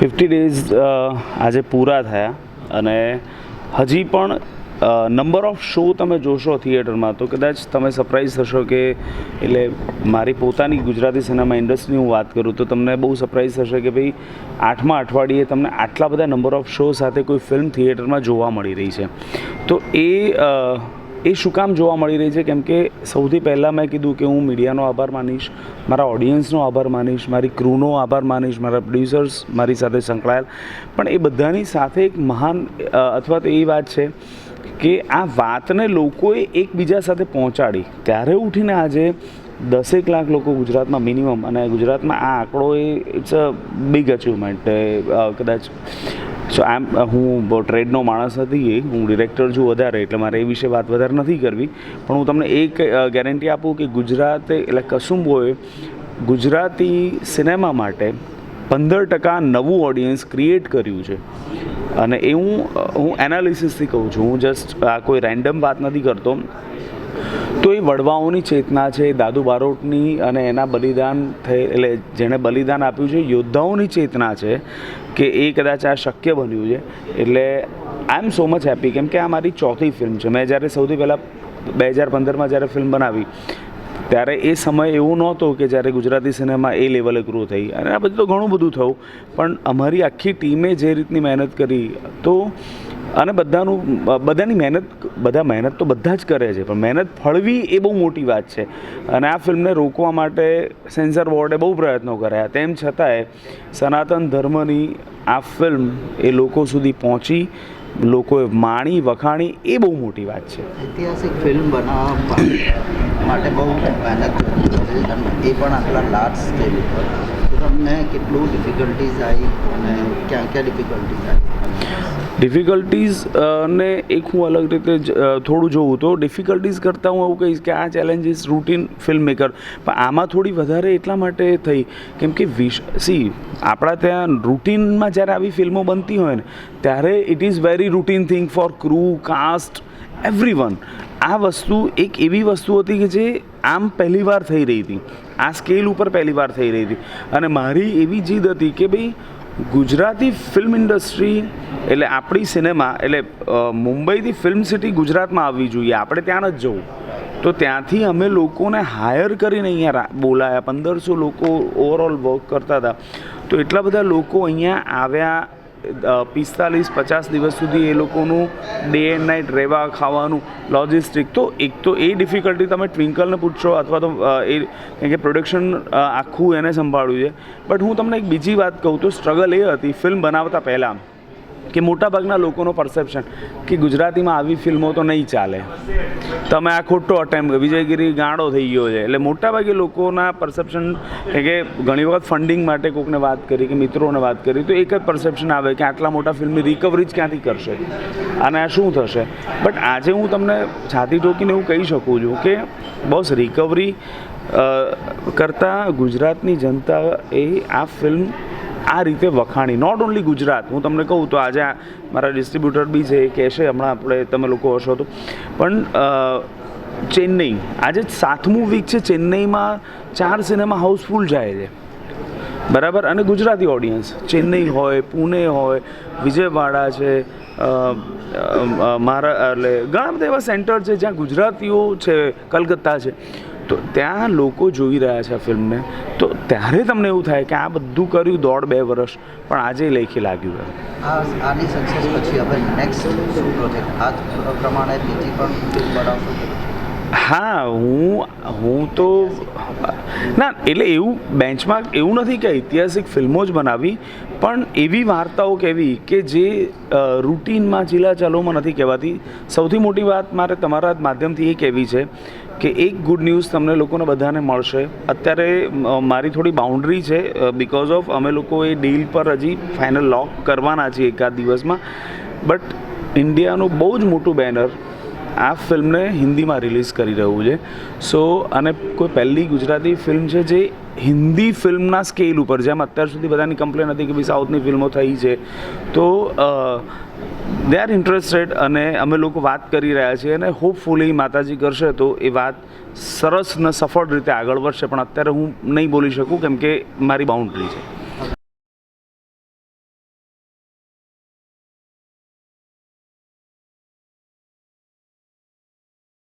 Fifty days આજે પૂરા થયા અને હજી પણ નંબર ઓફ શો તમે જોશો થિયેટરમાં તો કદાચ તમે સરપ્રાઈઝ થશો કે એટલે મારી પોતાની ગુજરાતી સિનેમા ઇન્ડસ્ટ્રીની હું વાત કરું તો તમને બહુ સરપ્રાઈઝ થશે કે ભાઈ આઠમા અઠવાડિયે તમને આટલા બધા નંબર ઓફ શો સાથે કોઈ ફિલ્મ થિયેટરમાં જોવા મળી રહી છે. તો એ એ શું કામ જોવા મળી રહી છે? કેમ કે સૌથી પહેલાં મેં કીધું કે હું મીડિયાનો આભાર માનીશ, મારા ઓડિયન્સનો આભાર માનીશ, મારી ક્રૂનો આભાર માનીશ, મારા પ્રોડ્યુસર્સ મારી સાથે સંકળાયેલ. પણ એ બધાની સાથે એક મહાન અથવા તો એ વાત છે કે આ વાતને લોકોએ એકબીજા સાથે પહોંચાડી. ત્યારે ઉઠીને આજે દસેક લાખ લોકો ગુજરાતમાં મિનિમમ અને ગુજરાતમાં આ આંકડો એ ઇટ્સ અ બિગ અચીવમેન્ટ કદાચ સો આમ હું ટ્રેડનો માણસ હતી હું ડિરેક્ટર છું વધારે, એટલે મારે એ વિશે વાત વધારે નથી કરવી. પણ હું તમને એક ગેરંટી આપું કે ગુજરાતે, એટલે કસુંબોએ ગુજરાતી સિનેમા માટે પંદર ટકા નવું ઓડિયન્સ ક્રિએટ કર્યું છે. અને એ હું હું એનાલિસિસથી કહું છું. હું જસ્ટ આ કોઈ રેન્ડમ વાત નથી કરતો. તો એ વડવાઓની ચેતના છે દાદુ બારોટની અને એના બલિદાન થઈ એટલે જેણે બલિદાન આપ્યું છે, યોદ્ધાઓની ચેતના છે કે એ કદાચ આ શક્ય બન્યું છે. એટલે આઈ એમ સો મચ હેપી કેમ કે આ મારી ચોથી ફિલ્મ છે. મેં જ્યારે સૌથી પહેલાં બે હજાર પંદરમાં જ્યારે ફિલ્મ બનાવી, ત્યારે એ સમય એવું નહોતો કે જ્યારે ગુજરાતી સિનેમા એ લેવલે ગ્રો થઈ. અને આ બધું તો ઘણું બધું થયું. પણ અમારી આખી ટીમે જે રીતની મહેનત કરી, તો અને બધાનું, બધાની મહેનત, બધા મહેનત તો બધા જ કરે છે, પણ મહેનત ફળવી એ બહુ મોટી વાત છે. અને આ ફિલ્મને રોકવા માટે સેન્સર બોર્ડે બહુ પ્રયત્નો કર્યા. તેમ છતાંય સનાતન ધર્મની આ ફિલ્મ એ લોકો સુધી પહોંચી, લોકોએ માણી, વખાણી, એ બહુ મોટી વાત છે. ઐતિહાસિક ફિલ્મ બનાવવા માટે બહુ મહેનત એ પણ આટલા લાર્જ સ્કેલ ઉપર. તમને કેટલું ડિફિકલ્ટીઝ આવી અને ક્યાં ક્યાં ડિફિકલ્ટીઝ આવી? ડિફિકલ્ટીઝ ને એક હું અલગ રીતે થોડું જોઉં તો ડિફિકલ્ટીઝ કરતાં હું એવું કહીશ કે આ ચેલેન્જીસ રૂટીન ફિલ્મ મેકર પણ આમાં થોડી વધારે એટલા માટે થઈ કેમ કે વિશ સી આપણા ત્યાં રૂટીનમાં જ્યારે આવી ફિલ્મો બનતી હોય ને, ત્યારે it is very routine thing for crew cast every આ વસ્તુ એક એવી વસ્તુ હતી કે જે આમ પહેલી વાર થઈ રહી હતી. આ સ્કેલ ઉપર પહેલી વાર થઈ રહી હતી. અને મારી એવી જીદ હતી કે ભાઈ ગુજરાતી ફિલ્મ ઇન્ડસ્ટ્રી એટલે આપણી સિનેમા એટલે મુંબઈથી ફિલ્મ સિટી ગુજરાતમાં આવવી જોઈએ. આપણે ત્યાં જ જવું. તો ત્યાંથી અમે લોકોને હાયર કરીને અહીંયા બોલાયા. પંદરસો લોકો ઓવરઓલ વર્ક કરતા હતા. તો એટલા બધા લોકો અહીંયા આવ્યા પિસ્તાલીસ, પચાસ દિવસ સુધી એ લોકોનું ડે એન્ડ નાઇટ રહેવા, ખાવાનું લોજિસ્ટિક તો એક તો એ ડિફિકલ્ટી તમે ટ્વિંકલને પૂછશો અથવા તો એ કારણ કે પ્રોડક્શન આખું એને સંભાળ્યું છે. બટ હું તમને એક બીજી વાત કહું તો સ્ટ્રગલ એ હતી ફિલ્મ બનાવતા પહેલાં. કે મોટાભાગના લોકોનો પરસેપ્શન કે ગુજરાતીમાં આવી ફિલ્મો તો નહીં ચાલે. તમે આ ખોટો અટેમ્પ વિજયગીરી ગાંડો થઈ ગયો છે. એટલે મોટાભાગે લોકોના પરસેપ્શન કે કે ઘણી વખત ફંડિંગ માટે કોઈકને વાત કરી, કે મિત્રોને વાત કરી, તો એક જ પરસેપ્શન આવે કે આટલા મોટા ફિલ્મની રિકવરી જ ક્યાંથી કરશે? અને આ શું થશે? બટ આજે હું તમને છાતી ઠોકીને એવું કહી શકું છું કે બસ રિકવરી કરતાં ગુજરાતની જનતા એ આ ફિલ્મ આ રીતે વખાણી. Not only Gujarat. હું તમને કહું તો આજે મારા ડિસ્ટ્રીબ્યુટર બી છે એ કહેશે, હમણાં આપણે તમે લોકો હશો તો. પણ ચેન્નઈ. આજે સાતમું વીક છે, ચેન્નઈમાં ચાર સિનેમા હાઉસફુલ જાય છે. બરાબર? અને ગુજરાતી ઓડિયન્સ ચેન્નઈ હોય, પુણે હોય, વિજયવાડા છે મારા, એટલે ઘણા બધા એવા સેન્ટર છે જ્યાં ગુજરાતીઓ છે, કલકત્તા છે. તો ત્યાં લોકો જોઈ રહ્યા છે આ ફિલ્મને. તો ત્યારે તમને એવું થાય કે આ બધું કર્યું દોઢ બે વર્ષ પણ આજે લેખી લાગ્યું એમ. આની સક્સેસ પછી હવે નેક્સ્ટ શું પ્રોજેક્ટ આ પ્રમાણે બીજી પણ ફિલ્મ બનાવશો હા હું હું તો ના એટલે એવું બેન્ચમાર્ક એવું નથી કે ઐતિહાસિક ફિલ્મો જ બનાવી. પણ એવી વાર્તાઓ કહેવી કે જે રૂટીનમાં ચીલાચાલોમાં નથી કહેવાતી. સૌથી મોટી વાત મારે તમારા માધ્યમથી એ કહેવી છે કે એક ગુડ ન્યૂઝ તમને લોકોને બધાને મળશે. અત્યારે મારી થોડી બાઉન્ડ્રી છે બિકોઝ ઓફ અમે લોકો એ ડીલ પર હજી ફાઇનલ લોક કરવાના છીએ એકાદ દિવસમાં. બટ ઇન્ડિયાનું બહુ જ મોટું બેનર આ ફિલ્મને હિન્દીમાં રિલીઝ કરી રહ્યું છે. સો અને કોઈ પહેલી ગુજરાતી ફિલ્મ છે જે હિન્દી ફિલ્મના સ્કેલ ઉપર, જેમ અત્યાર સુધી બધાની કમ્પ્લેન હતી કે ભાઈ સાઉથની ફિલ્મો થઈ છે, તો દે આર ઇન્ટરેસ્ટેડ અને અમે લોકો વાત કરી રહ્યા છીએ અને હોપફુલી માતાજી કરશે તો એ વાત સરસ ને સફળ રીતે આગળ વધશે, પણ અત્યારે હું નહીં બોલી શકું કેમ કે મારી બાઉન્ડ્રી છે.